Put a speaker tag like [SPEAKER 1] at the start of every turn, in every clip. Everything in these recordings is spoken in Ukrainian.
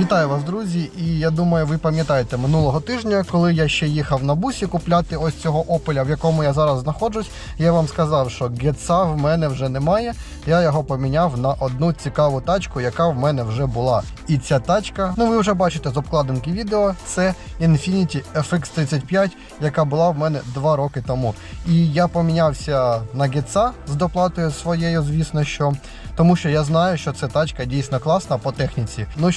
[SPEAKER 1] Вітаю вас, друзі! І я думаю, ви пам'ятаєте минулого тижня, коли я ще їхав на бусі купляти ось цього опеля, в якому я зараз знаходжусь. Я вам сказав, що гетса в мене вже немає. Я його поміняв на одну цікаву тачку, яка в мене вже була. І ця тачка, ну ви вже бачите з обкладинки відео, це Infiniti FX35, яка була в мене два роки тому. І я помінявся на гетса з доплатою своєю, звісно, що. Тому що я знаю, що ця тачка дійсно класна по техніці. Ну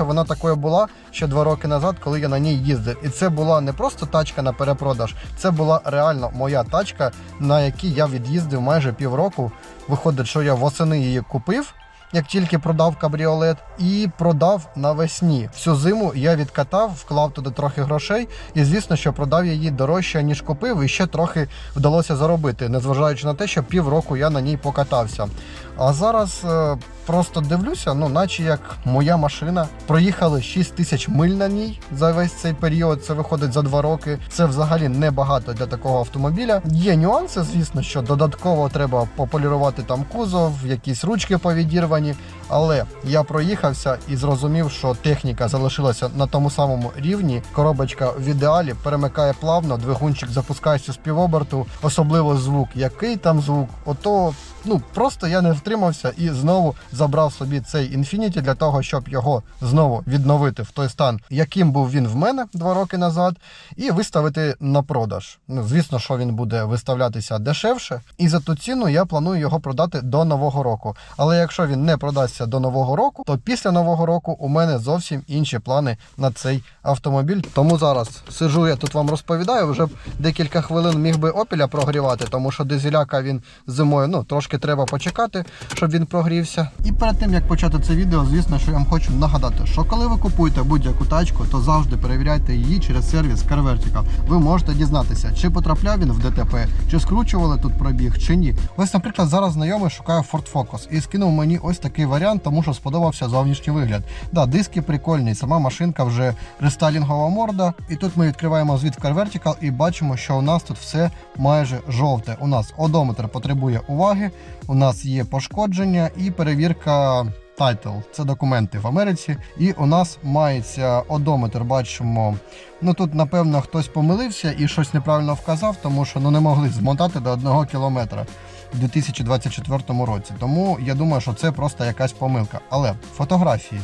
[SPEAKER 1] щонайменше вона такою була ще два роки назад, коли я на ній їздив. І це була не просто тачка на перепродаж, це була реально моя тачка, на якій я від'їздив майже півроку. Виходить, що я восени її купив. Як тільки продав кабріолет і продав навесні. Всю зиму я відкатав, вклав туди трохи грошей, і звісно, що продав її дорожче, ніж купив, і ще трохи вдалося заробити, незважаючи на те, що півроку я на ній покатався. А зараз е, просто дивлюся, ну, наче як моя машина. Проїхали 6 тисяч миль на ній за весь цей період. Це виходить за 2 роки. Це взагалі небагато для такого автомобіля. Є нюанси, звісно, що додатково треба пополірувати там кузов, якісь ручки повідірвані. Але я проїхався і зрозумів, що техніка залишилася на тому самому рівні. Коробочка в ідеалі перемикає плавно, двигунчик запускається з півоберту, особливо звук. Який там звук? Ото ну просто я не втримався і знову забрав собі цей Infiniti для того, щоб його знову відновити в той стан, яким був він в мене два роки назад, і виставити на продаж. Ну, звісно, що він буде виставлятися дешевше, і за ту ціну я планую його продати до нового року. Але якщо він не продасться до нового року, то після нового року у мене зовсім інші плани на цей автомобіль. Тому зараз сижу я тут вам розповідаю. Вже б декілька хвилин міг би опіля прогрівати, тому що дизеляка він зимою ну трошки треба почекати, щоб він прогрівся. І перед тим як почати це відео, звісно, що я вам хочу нагадати, що коли ви купуєте будь-яку тачку, то завжди перевіряйте її через сервіс CarVertical. Ви можете дізнатися, чи потрапляв він в ДТП, чи скручували тут пробіг, чи ні. Ось, наприклад, зараз знайомий шукає Ford Focus і скинув мені ось такий варіант, тому що сподобався зовнішній вигляд. Да, диски прикольні, сама машинка вже рестайлінгова морда. І тут ми відкриваємо звіт CarVertical і бачимо, що у нас тут все майже жовте. У нас одометр потребує уваги, у нас є пошкодження і перевірка. Тайтл це документи в Америці, і у нас мається одометр. Бачимо. Ну тут, напевно, хтось помилився і щось неправильно вказав, тому що ну не могли змотати до одного кілометра у 2024 році. Тому я думаю, що це просто якась помилка. Але фотографії.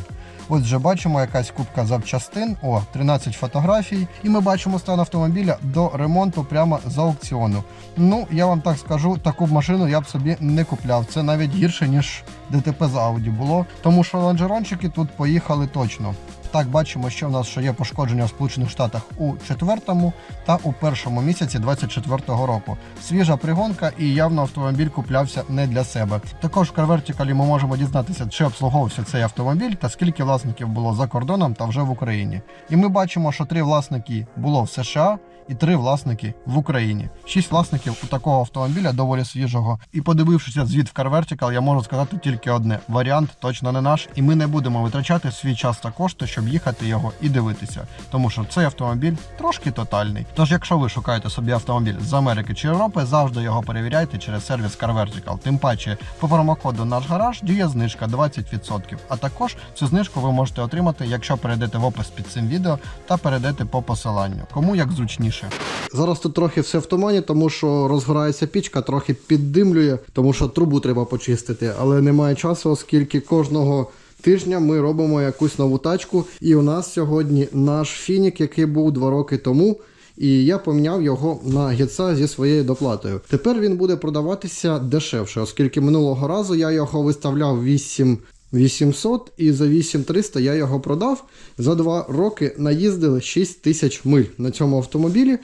[SPEAKER 1] Ось вже бачимо якась кубка запчастин. О, 13 фотографій. І ми бачимо стан автомобіля до ремонту прямо з аукціону. Ну, я вам так скажу, таку машину я б собі не купляв. Це навіть гірше, ніж ДТП з Audi було. Тому що лонжерончики тут поїхали точно. Так, бачимо, що в нас ще є пошкодження в Сполучених Штатах у четвертому та у першому місяці 24-го року. Свіжа пригонка і явно автомобіль куплявся не для себе. Також в CarVertical ми можемо дізнатися, чи обслуговувався цей автомобіль та скільки власників було за кордоном та вже в Україні. І ми бачимо, що три власники було в США. І три власники в Україні. Шість власників у такого автомобіля доволі свіжого. І подивившися звіт в CarVertical, я можу сказати тільки одне: варіант точно не наш, і ми не будемо витрачати свій час та кошти, щоб їхати його і дивитися. Тому що цей автомобіль трошки тотальний. Тож, якщо ви шукаєте собі автомобіль з Америки чи Європи, завжди його перевіряйте через сервіс CarVertical. Тим паче, по промокоду наш гараж діє знижка 20%. А також цю знижку ви можете отримати, якщо перейдете в опис під цим відео та перейдете по посиланню. Кому як зручніше. Зараз тут трохи все в тумані, тому що розгорається пічка, трохи піддимлює, тому що трубу треба почистити, але немає часу, оскільки кожного. Тижня ми робимо якусь нову тачку, і у нас сьогодні наш фінік, який був два роки тому. І я поміняв його на гетса зі своєю доплатою. Тепер він буде продаватися дешевше, оскільки минулого разу я його виставляв 8 800 і за 8300 я його продав. За два роки наїздили 6 тисяч миль на цьому автомобілі.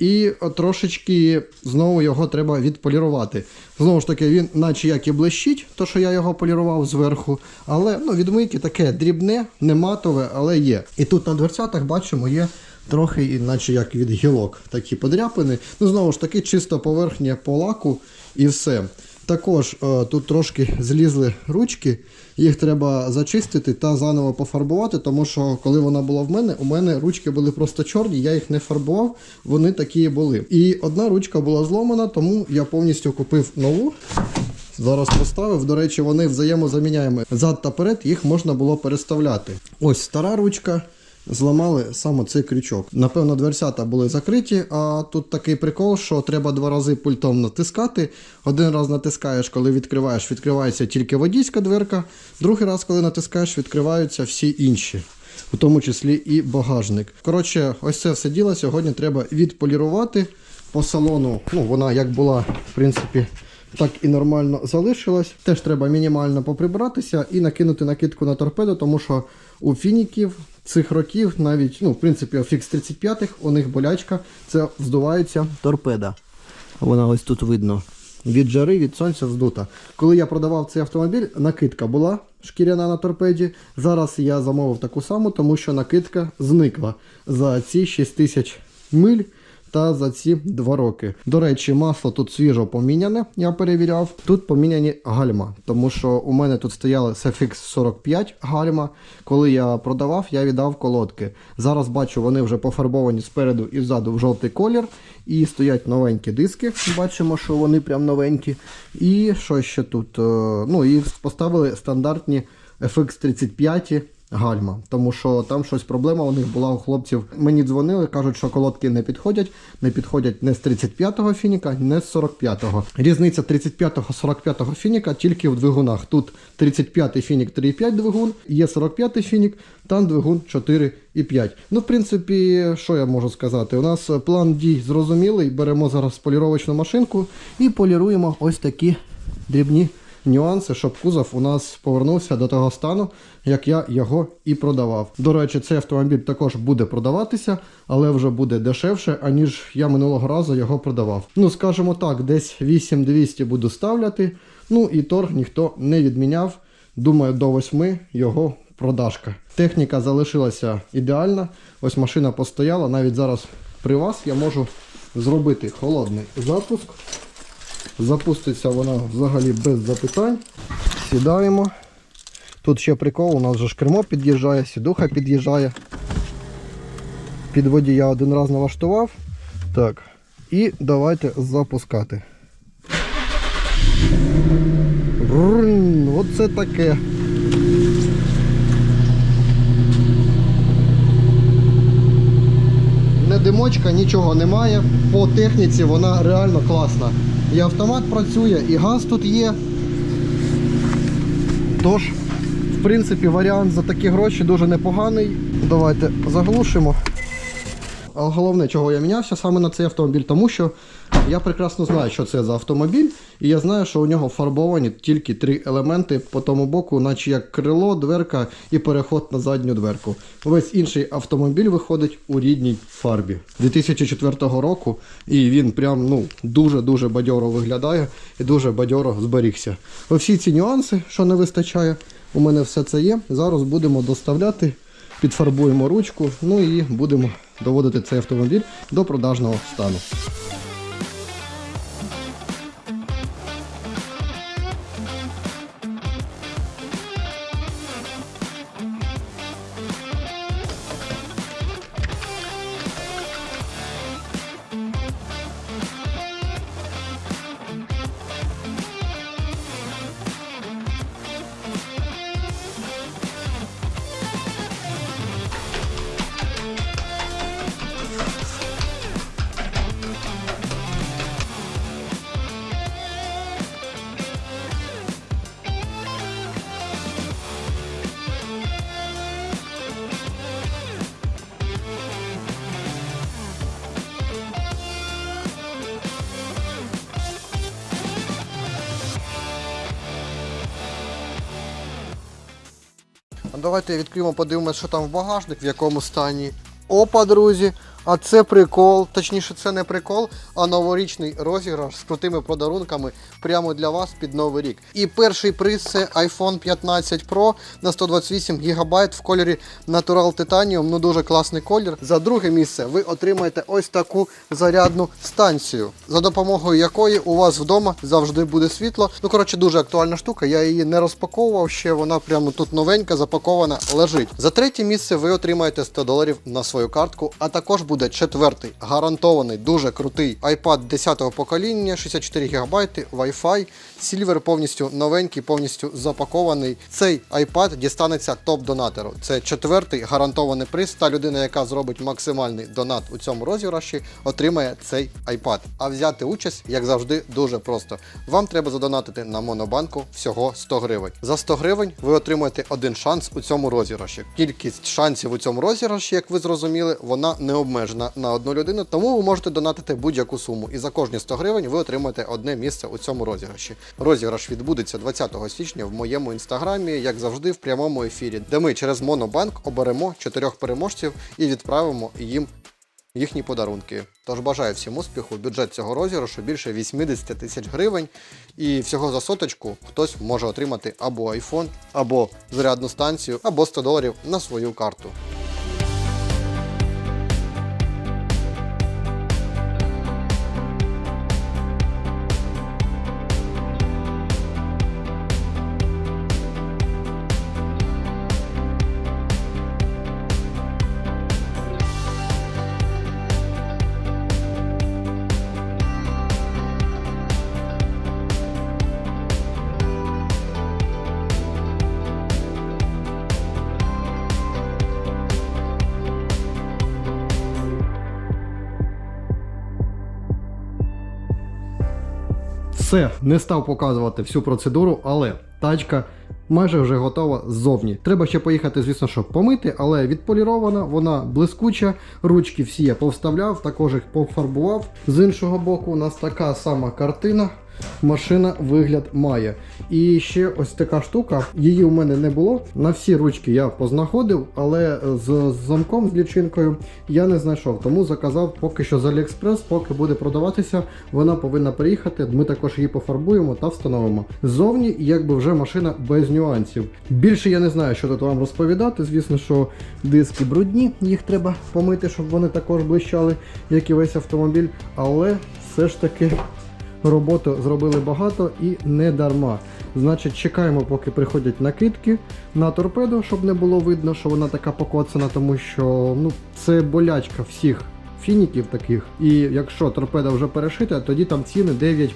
[SPEAKER 1] І трошечки знову його треба відполірувати. Знову ж таки, він, наче як і блищить, то що я його полірував зверху. Але ну, відмийки таке дрібне, не матове, але є. І тут на дверцятах бачимо, є трохи, іначе як від гілок, такі подряпини. Ну, знову ж таки, чисто поверхня по лаку і все. Також е, тут трошки злізли ручки, їх треба зачистити та заново пофарбувати, тому що коли вона була в мене, у мене ручки були просто чорні, я їх не фарбував, вони такі були. І одна ручка була зломана, тому я повністю купив нову. Зараз поставив. До речі, вони взаємозаміняємо. Зад та перед їх можна було переставляти. Ось стара ручка. Зламали саме цей крючок. Напевно, дверцята були закриті, а тут такий прикол, що треба два рази пультом натискати. Один раз натискаєш, коли відкриваєш, відкривається тільки водійська дверка. Другий раз, коли натискаєш, відкриваються всі інші. У тому числі і багажник. Коротше, ось це все діло сьогодні треба відполірувати по салону. Ну, вона як була, в принципі, так і нормально залишилась. Теж треба мінімально поприбратися і накинути накидку на торпеду, тому що у фініків цих років навіть, ну, в принципі, офікс фікс 35 у них болячка, це вздувається торпеда. Вона ось тут видно. Від жари, від сонця здута. Коли я продавав цей автомобіль, накидка була шкіряна на торпеді. Зараз я замовив таку саму, тому що накидка зникла за ці 6 тисяч миль та за ці 2 роки. До речі, масло тут свіжо поміняне, я перевіряв. Тут поміняні гальма, тому що у мене тут стояли SFX 45 гальма. Коли я продавав, я віддав колодки. Зараз бачу, вони вже пофарбовані спереду і ззаду в жовтий колір. І стоять новенькі диски. Бачимо, що вони прям новенькі. І що ще тут? Е, Ну і поставили стандартні FX 35 гальма, тому що там щось проблема у них була у хлопців. Мені дзвонили, кажуть, що колодки не підходять, не підходять не з 35-го фініка, не з 45-го. Різниця 35-го 45-го фініка тільки в двигунах. Тут 35-й фінік 3,5 двигун, є 45-й фінік, там двигун 4,5. Ну, в принципі, що я можу сказати? У нас план дій зрозумілий. Беремо зараз поліровочну машинку і поліруємо ось такі дрібні нюанси, щоб кузов у нас повернувся до того стану, як я його і продавав. До речі, цей автомобіль також буде продаватися, але вже буде дешевше, аніж я минулого разу його продавав. Ну, скажімо так, десь 8200 буду ставляти. Ну і торг ніхто не відміняв. Думаю, до 8 його продажка. Техніка залишилася ідеальна. Ось машина постояла. Навіть зараз при вас я можу зробити холодний запуск. Запуститься вона взагалі без запитань. Сідаємо. Тут ще прикол, у нас же ж кермо під'їжджає, сідуха під'їжджає. Під я один раз налаштував. Так. І давайте запускати. Брррн, Оце таке. Димочка, нічого немає. По техніці вона реально класна. І автомат працює, і газ тут є. Тож, в принципі, варіант за такі гроші дуже непоганий. Давайте заглушимо. Головне, чого я мінявся саме на цей автомобіль, тому що я прекрасно знаю, що це за автомобіль, і я знаю, що у нього фарбовані тільки три елементи по тому боку, наче як крило, дверка і переход на задню дверку. Весь інший автомобіль виходить у рідній фарбі 2004 року, і він прям ну дуже-дуже бадьоро виглядає і дуже бадьоро зберігся. Всі ці нюанси, що не вистачає, у мене все це є. Зараз будемо доставляти, підфарбуємо ручку, ну і будемо доводити цей автомобіль до продажного стану. Давайте відкриємо, подивимося, що там в багажник, в якому стані. Опа, друзі! А це прикол, точніше, це не прикол, а новорічний розіграш з крутими подарунками прямо для вас під новий рік. І перший приз це iPhone 15 Pro на 128 ГБ в кольорі Natural Titanium. Ну дуже класний колір. За друге місце ви отримаєте ось таку зарядну станцію, за допомогою якої у вас вдома завжди буде світло. Ну коротше, дуже актуальна штука. Я її не розпаковував ще. Вона прямо тут новенька, запакована, лежить. За третє місце ви отримаєте 100 доларів на свою картку, а також буде четвертий гарантований дуже крутий iPad 10-го покоління, 64 ГБ, Wi-Fi, Silver повністю новенький, повністю запакований. Цей iPad дістанеться топ-донатеру. Це четвертий гарантований приз. Та людина, яка зробить максимальний донат у цьому розіграші, отримає цей iPad. А взяти участь, як завжди, дуже просто. Вам треба задонатити на Монобанку всього 100 гривень. За 100 гривень ви отримаєте один шанс у цьому розіграші. Кількість шансів у цьому розіграші, як ви зрозуміли, вона не обмежена на одну людину, тому ви можете донатити будь-яку суму. І за кожні 100 гривень ви отримаєте одне місце у цьому розіграші. Розіграш відбудеться 20 січня в моєму інстаграмі, як завжди, в прямому ефірі, де ми через Монобанк оберемо чотирьох переможців і відправимо їм їхні подарунки. Тож бажаю всім успіху. Бюджет цього розіграшу більше 80 тисяч гривень. І всього за соточку хтось може отримати або iPhone, або зарядну станцію, або 100 доларів на свою карту. Все, не став показувати всю процедуру, але тачка майже вже готова ззовні. Треба ще поїхати, звісно, щоб помити, але відполірована, вона блискуча, ручки всі я повставляв, також їх пофарбував. З іншого боку, у нас така сама картина. Машина вигляд має. І ще ось така штука, її у мене не було. На всі ручки я познаходив, але з замком, з лічинкою я не знайшов. Тому заказав поки що з AliExpress, поки буде продаватися, вона повинна приїхати. Ми також її пофарбуємо та встановимо. Ззовні, якби вже машина без нюансів. Більше я не знаю, що тут вам розповідати. Звісно, що диски брудні, їх треба помити, щоб вони також блищали, як і весь автомобіль. Але все ж таки. Роботу зробили багато і не дарма. Значить, чекаємо, поки приходять накидки на торпеду, щоб не було видно, що вона така покоцана, тому що ну, це болячка всіх фініків таких. І якщо торпеда вже перешита, тоді там ціни 9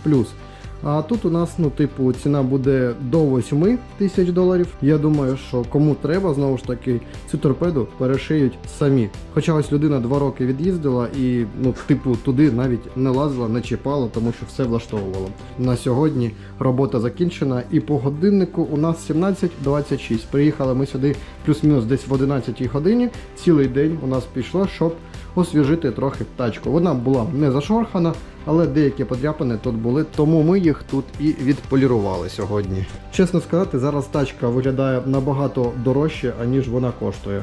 [SPEAKER 1] а тут у нас, ну, типу, ціна буде до 8 тисяч доларів. Я думаю, що кому треба, знову ж таки, цю торпеду перешиють самі. Хоча ось людина два роки від'їздила і, ну, типу, туди навіть не лазила, не чіпала, тому що все влаштовувало. На сьогодні робота закінчена, і по годиннику у нас 17.26. Приїхали ми сюди плюс-мінус десь в 11 годині. Цілий день у нас пішло, щоб освіжити трохи тачку. Вона була не зашорхана, але деякі подряпини тут були, тому ми їх тут і відполірували сьогодні. Чесно сказати, зараз тачка виглядає набагато дорожче, аніж вона коштує.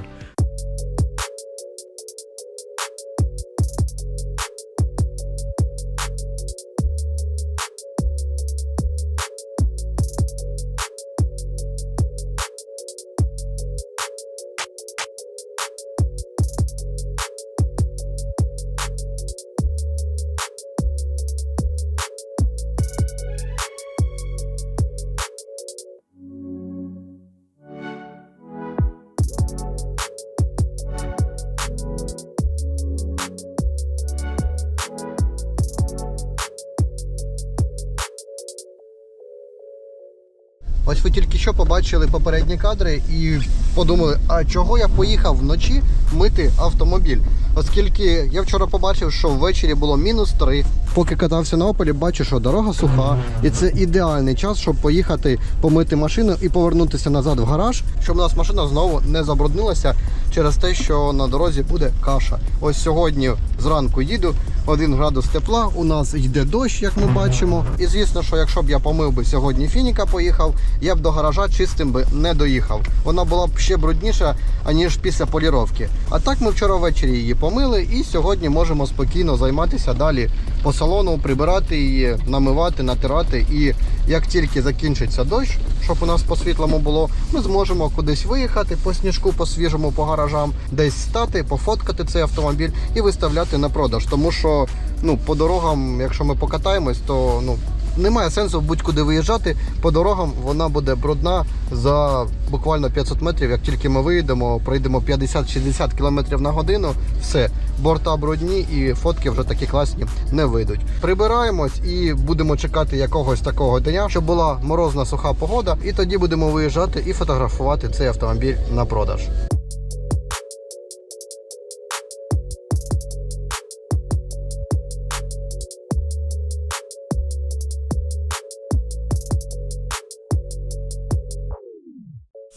[SPEAKER 1] Ось ви тільки що побачили попередні кадри і подумали, а чого я поїхав вночі мити автомобіль? Оскільки я вчора побачив, що ввечері було мінус 3. Поки катався на Опелі, бачу, що дорога суха, і це ідеальний час, щоб поїхати помити машину і повернутися назад в гараж, щоб у нас машина знову не забруднилася через те, що на дорозі буде каша. Ось сьогодні зранку їду, 1 градус тепла, у нас йде дощ, як ми бачимо. І звісно, що якщо б я помив би сьогодні фініка, поїхав, я б до гаража чистим би не доїхав. Вона була б ще брудніша, аніж після поліровки. А так ми вчора ввечері її помили і сьогодні можемо спокійно займатися далі по салону, прибирати її, намивати, натирати. І як тільки закінчиться дощ, щоб у нас по світлому було, ми зможемо кудись виїхати по сніжку, по свіжому, по гаражам, десь стати, пофоткати цей автомобіль і виставляти на продаж. Тому що ну, по дорогам, якщо ми покатаємось, то ну, немає сенсу будь-куди виїжджати. По дорогам вона буде брудна за буквально 500 метрів. Як тільки ми виїдемо, пройдемо 50-60 км на годину, все, борта брудні і фотки вже такі класні не вийдуть. Прибираємось і будемо чекати якогось такого дня, щоб була морозна суха погода, і тоді будемо виїжджати і фотографувати цей автомобіль на продаж.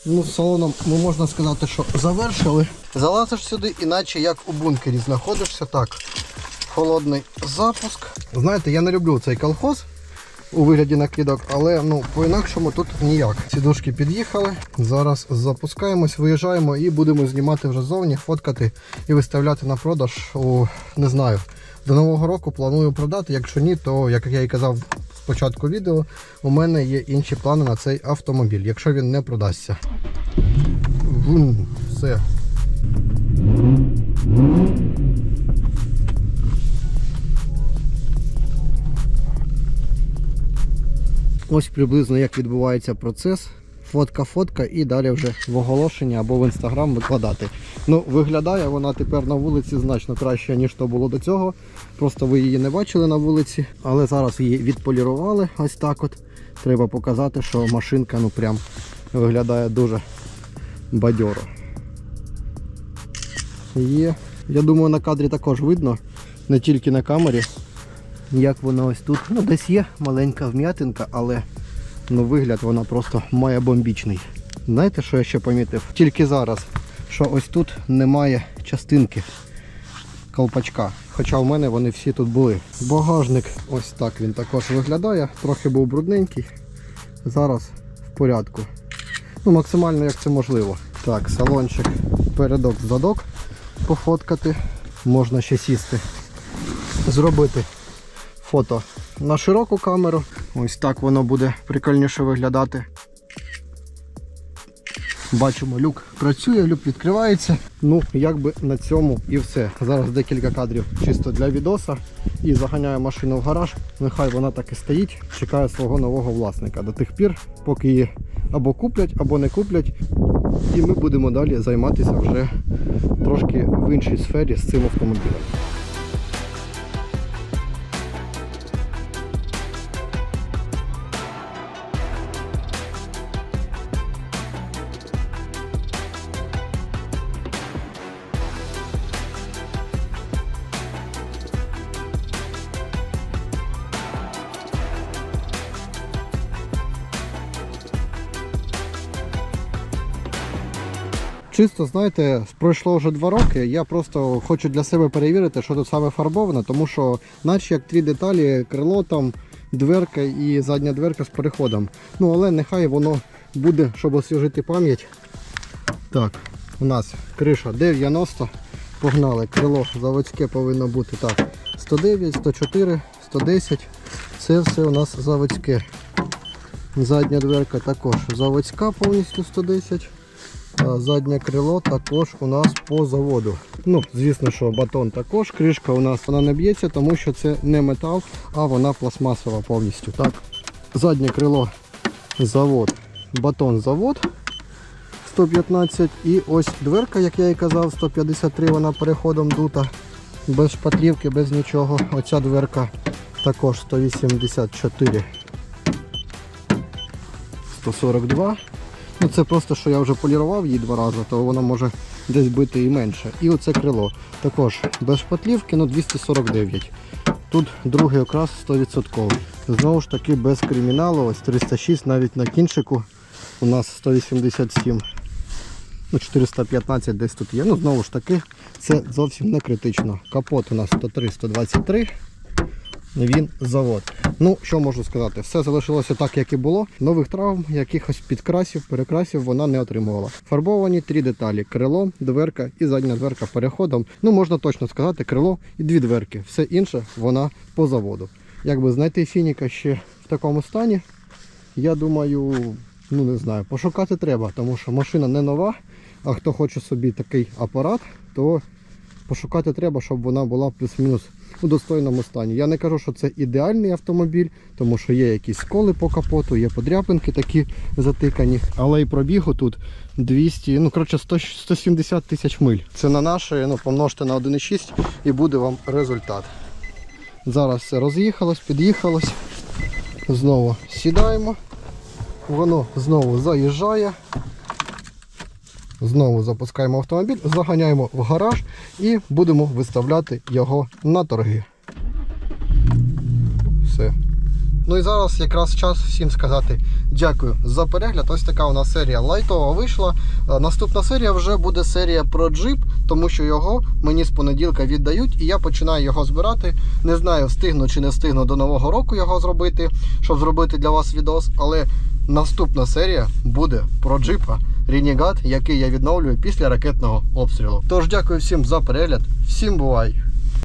[SPEAKER 1] Ну, салоном ми можна сказати, що завершили. Залазиш сюди, іначе як у бункері знаходишся. Так, холодний запуск. Знаєте, я не люблю цей колхоз у вигляді накидок, але ну, по-інакшому тут ніяк. Сідушки під'їхали. Зараз запускаємось, виїжджаємо і будемо знімати вже ззовні, фоткати і виставляти на продаж у не знаю. До нового року планую продати. Якщо ні, то як я і казав початку відео, у мене є інші плани на цей автомобіль, якщо він не продасться. Вум, все. Ось приблизно як відбувається процес. Фотка-фотка і далі вже в оголошення або в інстаграм викладати. Ну, виглядає вона тепер на вулиці значно краще, ніж то було до цього. Просто ви її не бачили на вулиці, але зараз її відполірували ось так от. Треба показати, що машинка ну прям виглядає дуже бадьоро. Є. Я думаю, на кадрі також видно, не тільки на камері, як вона ось тут. Ну, десь є маленька вм'ятинка, але ну, вигляд вона просто має бомбічний. Знаєте, що я ще помітив? Тільки зараз, що ось тут немає частинки колпачка. Хоча в мене вони всі тут були. Багажник ось так він також виглядає. Трохи був брудненький. Зараз в порядку. Ну, максимально як це можливо. Так, салончик передок задок пофоткати. Можна ще сісти. Зробити фото на широку камеру. Ось так воно буде прикольніше виглядати. Бачимо, люк працює, люк відкривається. Ну, якби на цьому і все. Зараз декілька кадрів чисто для відоса. І заганяю машину в гараж. Нехай вона так і стоїть, чекає свого нового власника до тих пір, поки її або куплять, або не куплять. І ми будемо далі займатися вже трошки в іншій сфері з цим автомобілем. Чисто, знаєте, пройшло вже два роки. Я просто хочу для себе перевірити, що тут саме фарбовано, тому що наче як три деталі, крило там, дверка і задня дверка з переходом. Ну, але нехай воно буде, щоб освіжити пам'ять. Так, у нас криша 90. Погнали, крило заводське повинно бути так. 109, 104, 110. Це все у нас заводське. Задня дверка також заводська повністю 110. Заднє крило також у нас по заводу. Ну, звісно, що батон також. Кришка у нас вона не б'ється, тому що це не метал, а вона пластмасова повністю. Так, заднє крило завод, батон завод 115 і ось дверка, як я і казав, 153 вона переходом дута. Без шпатлівки, без нічого. Оця дверка також 184. 142. Ну це просто, що я вже полірував її два рази, то вона може десь бити і менше. І оце крило. Також без шпатлівки, ну 249. Тут другий окрас 100%. Знову ж таки без криміналу, ось 306 навіть на кінчику. У нас 187. Ну, 415 десь тут є. Ну, знову ж таки, це зовсім не критично. Капот у нас 103-123 він завод. Ну, що можу сказати, все залишилося так, як і було. Нових травм, якихось підкрасів, перекрасів вона не отримувала. Фарбовані три деталі: крило, дверка і задня дверка переходом. Ну, можна точно сказати, крило і дві дверки. Все інше вона по заводу. Якби знайти фініка ще в такому стані, я думаю, ну не знаю, пошукати треба, тому що машина не нова. А хто хоче собі такий апарат, то пошукати треба, щоб вона була плюс-мінус у достойному стані. Я не кажу, що це ідеальний автомобіль, тому що є якісь сколи по капоту, є подряпинки такі затикані. Але і пробігу тут 200, ну коротше 100, 170 тисяч миль. Це на наші, ну помножте на 1,6 і буде вам результат. Зараз все роз'їхалось, під'їхалось. Знову сідаємо. Воно знову заїжджає. Знову запускаємо автомобіль, заганяємо в гараж і будемо виставляти його на торги. Все. Ну і зараз якраз час всім сказати дякую за перегляд. Ось така у нас серія лайтова вийшла. Е, Наступна серія вже буде серія про джип, тому що його мені з понеділка віддають, і я починаю його збирати. Не знаю, встигну чи не встигну до нового року його зробити, щоб зробити для вас відос. Але наступна серія буде про джипа Renegade, який я відновлюю після ракетного обстрілу. Тож дякую всім за перегляд. Всім бувай!